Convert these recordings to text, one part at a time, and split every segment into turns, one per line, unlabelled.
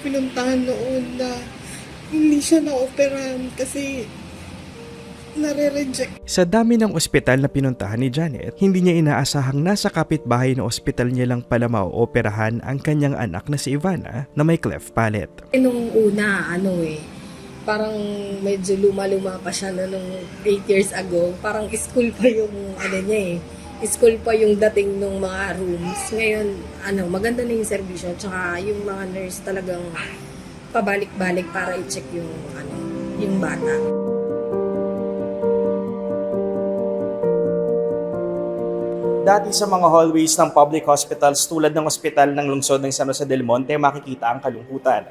pinuntahan noon na hindi siya na-operahan kasi nare-reject.
Sa dami ng ospital na pinuntahan ni Janet, hindi niya inaasahang nasa kapitbahay na ospital niya lang pala maooperahan ang kanyang anak na si Ivana na may cleft palate.
Eh, nung una, ano eh, parang medyo luma-luma pa siya na nung 8 years ago. Parang school pa yung ano niya eh School pa yung dating nung mga rooms. Ngayon, ano, maganda na yung servisyo. Tsaka yung mga nurse talagang pabalik-balik para i-check yung, ano, yung bata.
Dati sa mga hallways ng public hospitals tulad ng ospital ng lungsod ng San Jose del Monte makikita ang kalungkutan.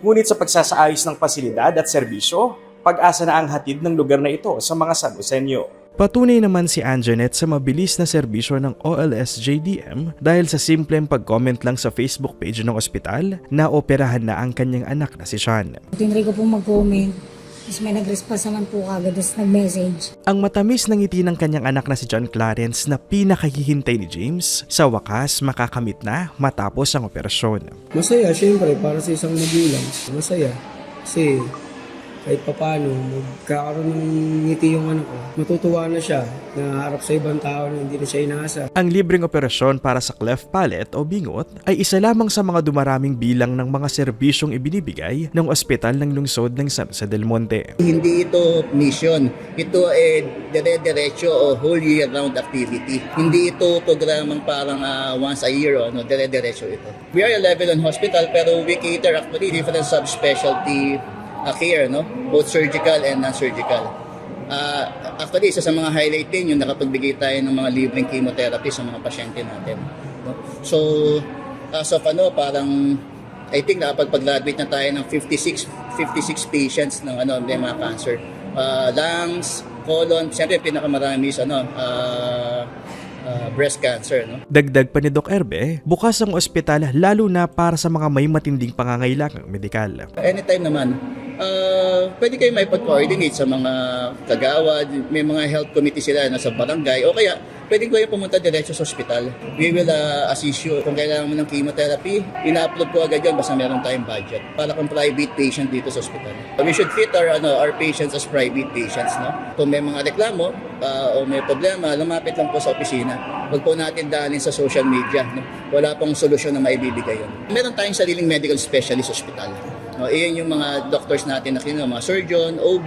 Ngunit sa pagsasaayos ng pasilidad at serbisyo, pag-asa na ang hatid ng lugar na ito sa mga San Joseño.
Patunay naman si Anjanette sa mabilis na serbisyo ng OLS-JDM dahil sa simpleng pag-comment lang sa Facebook page ng ospital na operahan na ang kanyang anak na si Sean.
Tinry ko pong mag-comment. Tapos may nag-response naman po kagad. Tapos nag-message.
Ang matamis ng ngiti ng kanyang anak na si John Clarence na pinakahihintay ni James, sa wakas makakamit na matapos ang operasyon.
Masaya, syempre, para sa isang magulang. Masaya. Kasi kahit papano, magkakaroon ng ngiti yung anak ko. Matutuwa na siya na harap sa ibang tao na hindi na siya inaasa.
Ang libreng operasyon para sa cleft palate o bingot ay isa lamang sa mga dumaraming bilang ng mga serbisyong ibinibigay ng ospital ng lungsod ng San Jose del Monte.
Hindi ito mission. Ito ay dire-diretso o whole year round activity. Hindi ito programang parang ah, once a year o ano, dire-diretso ito. We are a level 1 hospital pero we cater actually different subspecialty ah, care, no? Both surgical and non-surgical. Ah, actually, isa sa mga highlight din yung nakapagbigay tayo ng mga libreng chemotherapy sa mga pasyente natin. No? So, as of ano, parang I think nakapag-graduate na tayo ng 56 56 patients ng ano, may mga cancer. Ah, lungs, colon, siyempre pinakamarami is ano, ah, ah, breast cancer, no?
Dagdag pa ni Doc Erbe, bukas ang ospital lalo na para sa mga may matinding pangangailangang medikal.
Anytime naman, uh, pwede kayo may pag-coordinate sa mga kagawad, may mga health committee sila na sa barangay, o kaya pwede kayo pumunta diretso sa ospital. We will uh, assist you. Kung kailangan mo ng chemotherapy, ina-upload ko agad yan basta meron tayong budget para kung private patient dito sa ospital. We should treat our, ano, our patients as private patients. No? Kung may mga reklamo uh, o may problema, lumapit lang po sa opisina. Huwag po natin daanin sa social media. No? Wala pong solusyon na maibibigay yun. Meron tayong sariling medical specialist hospital. No, iyan yung mga doctors natin na kino, mga surgeon, OB,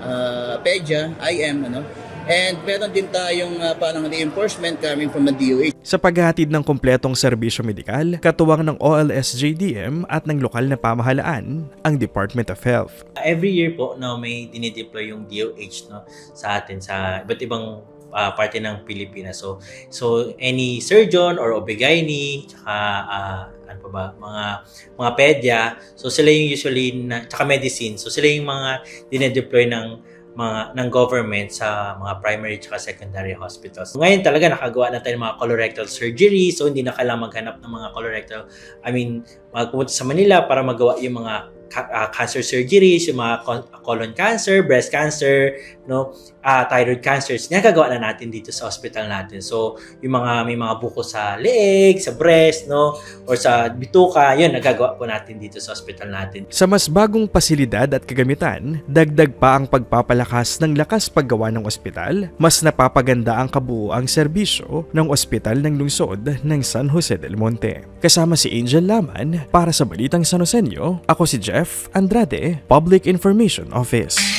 uh, pedia, IM, ano. And meron din tayong uh, parang reinforcement coming from the DOH.
Sa paghahatid ng kompletong serbisyo medikal, katuwang ng OLS-JDM at ng lokal na pamahalaan, ang Department of Health.
every year po no may dinideploy yung DOH no sa atin sa iba't ibang ah, parte ng Pilipinas. So so any surgeon or OB-GYN, tsaka ah, ano pa ba, mga mga pedya, so sila yung usually na, tsaka medicine. So sila yung mga dinedeploy ng mga ng government sa mga primary tsaka secondary hospitals. Ngayon talaga nakagawa na tayo ng mga colorectal surgery so hindi na kailangan maghanap ng mga colorectal I mean magpupunta sa Manila para magawa yung mga ah, cancer surgeries, yung mga colon cancer, breast cancer, no, ah, thyroid cancers, nagagawa na natin dito sa hospital natin. So, yung mga may mga buko sa leeg, sa breast, no, or sa bituka, yun nagagawa po natin dito sa hospital natin.
Sa mas bagong pasilidad at kagamitan, dagdag pa ang pagpapalakas ng lakas paggawa ng ospital, mas napapaganda ang kabuuang serbisyo ng ospital ng lungsod ng San Jose del Monte. Kasama si Angel Laman para sa Balitang San Joseño, ako si Jeff Andrade, Public Information Office.